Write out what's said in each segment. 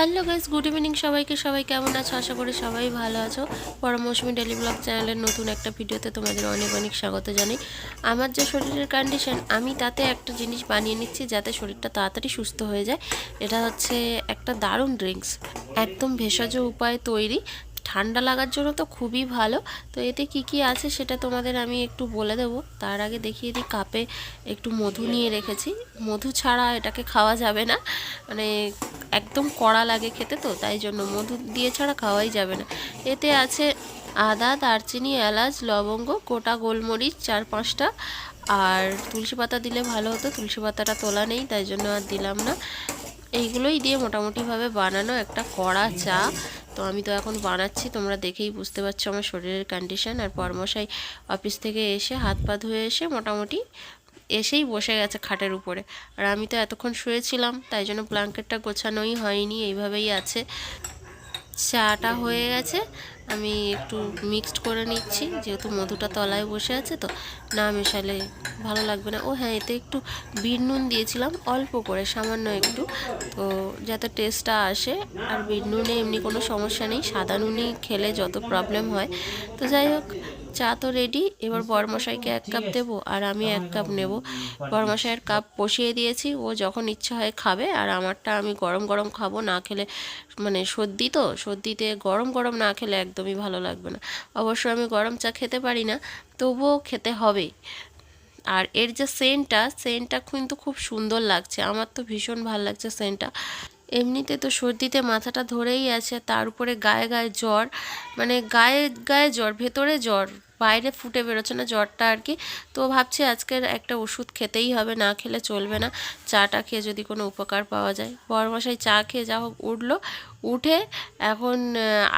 Hello guys good evening সবাইকে। সবাই কেমন আছো? আশা করি সবাই ভালো আছো। পরমৌসুমি ডেলি ব্লগ চ্যানেলের নতুন একটা ভিডিওতে তোমাদের অনেক অনেক স্বাগত জানাই। আমার যে শরীরের কন্ডিশন আমি তাতে একটা জিনিস বানিয়ে নিচ্ছি যাতে শরীরটা তাড়াতাড়ি সুস্থ হয়ে যায়। এটা হচ্ছে একটা দারুণ ড্রিঙ্কস একদম ভেষজ উপায়ে তৈরি। ঠান্ডা লাগার জন্য তো খুবই ভালো। তো এতে কি কি আছে সেটা তোমাদের আমি একটু বলে দেবো। তার আগে দেখিয়ে দিই, কাপে একটু মধু নিয়ে রেখেছি। মধু ছাড়া এটাকে খাওয়া যাবে না। মানে একদম কড়া লাগে খেতে তো, তাই জন্য মধু দিয়ে ছাড়া খাওয়াই যাবে না। এতে আছে আদা, দারচিনি, এলাচ, লবঙ্গ, গোটা গোলমরিচ চার পাঁচটা। আর তুলসী পাতা দিলে ভালো হতো, তুলসী পাতাটা তোলা নেই, তাই জন্য আর দিলাম না। এইগুলোই দিয়ে মোটামুটিভাবে বানানো একটা কড়া চা। তো আমি তো এখন বানাচ্ছি, তোমরা দেখেই বুঝতে পারছ আমার শরীরের কন্ডিশন আর পরমশাই অফিস থেকে এসে হাত পা ধুয়ে এসে মোটামুটি এসেই বসে গেছে খাটের উপরে। আর আমি তো এতক্ষণ শুয়েছিলাম, তাই জন্য ব্ল্যাঙ্কেটটা গোছানোই হয়নি, এইভাবেই আছে। চাটা হয়ে গেছে। আমি একটু মিক্সড করে নিচ্ছি, যেহেতু মধুটা তলায় বসে আছে তো। না মেশালে ভালো লাগবে না। ও হ্যাঁ এতে একটু বিট নুন দিয়েছিলাম, অল্প করে, সামান্য একটু। তো যাতে টেস্টটা আসে, আর বিট নুনে এমনি কোনো সমস্যা নেই। সাদা নুনই খেলে যত প্রবলেম হয়। তো যাই হোক চা তো রেডি এবার বরমশাইকে এক কাপ দেবো আর আমি এক কাপ নেব। বরমশাইয়ের কাপ বসিয়ে দিয়েছি, ও যখন ইচ্ছা হয় খাবে আর আমারটা আমি গরম গরম খাব, না খেলে মানে সর্দি তো, সর্দিতে গরম গরম না খেলে একদমই ভালো লাগবে না। অবশ্য আমি গরম চা খেতে পারি না, তবুও খেতে হবেই আর এর যে সেন্টটা সেন্টটা কিন্তু খুব সুন্দর লাগছে, আমার তো ভীষণ ভালো লাগছে সেন্টটা এমনিতে তো সর্দিতে মাথাটা ধরেই আছে, তার উপরে গায়ে গায়ে জ্বর মানে গায়ে গায়ে জ্বর, ভেতরে জ্বর, বাইরে ফুটে বেরোচ্ছে না জ্বরটা আর কি। তো ভাবছি আজকের একটা ওষুধ খেতেই হবে, না খেলে চলবে না। চাটা খেয়ে যদি কোনো উপকার পাওয়া যায়। বরমশাই চা খেয়ে যা হোক উঠল, উঠে এখন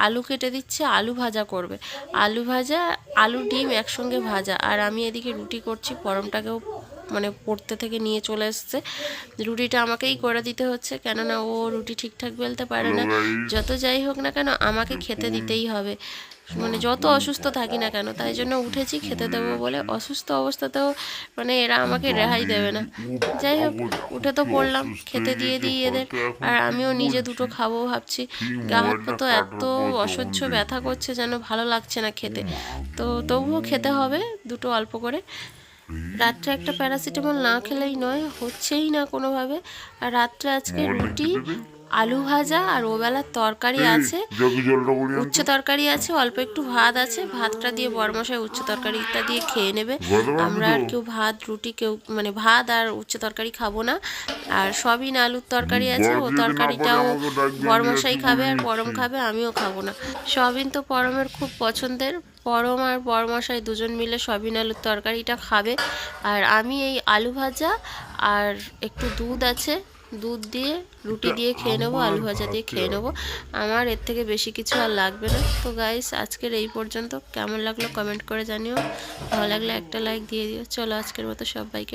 আলু কেটে দিচ্ছে, আলু ভাজা করবে। আলু ভাজা, আলু ডিম একসঙ্গে ভাজা। আর আমি এদিকে রুটি করছি, পরমটাকেও মানে পড়তে থেকে নিয়ে চলে এসছে। রুটিটা আমাকেই করে দিতে হচ্ছে কেননা ও রুটি ঠিকঠাক বেলতে পারে না। যত যাই হোক না কেন আমাকে খেতে দিতেই হবে। মানে যত অসুস্থ থাকি না কেন তাই জন্য উঠেছি খেতে দেবো বলে। অসুস্থ অবস্থাতেও মানে এরা আমাকে রেহাই দেবে না। যাই হোক উঠে তো পড়লাম খেতে দিয়ে দিই এদের। আর আমিও নিজে দুটো খাব ভাবছি। গা হাত তো এত অসহ্য ব্যথা করছে যেন ভালো লাগছে না খেতে। তো তবুও খেতে হবে দুটো অল্প করে। রাত্রে একটা প্যারাসিটামল না খেলেই নয় হচ্ছেই না কোনোভাবে। আর রাত্রে আজকে রুটি আলু ভাজা আর ওবেলার তরকারি আছে। উচ্ছে তরকারি আছে অল্প একটু ভাত আছে। ভাতটা দিয়ে বরমশাই উচ্ছে তরকারিটা দিয়ে খেয়ে নেবে। আমরা আর কেউ ভাত রুটি কেউ মানে ভাত আর উচ্চ তরকারি খাব না। আর সবিন আলুর তরকারি আছে ও তরকারিটাও বরমশাই খাবে আর পরম খাবে আমিও খাব না। সবিন তো পরমের খুব পছন্দের। পরম আর বরমশাই দুজন মিলে সবিন আলুর তরকারিটা খাবে। আর আমি এই আলু ভাজা আর একটু দুধ আছে। দুধ দিয়ে রুটি দিয়ে খেয়ে নেব আলু ভাজা দিয়ে খেয়ে নেব। আমার এর থেকে বেশি কিছু আর লাগবে না। তো গাইস আজকের এই পর্যন্ত। কেমন লাগল কমেন্ট করে জানিও। ভালো লাগলে একটা লাইক দিয়ে দিও। চলো আজকের মতো সবাইকে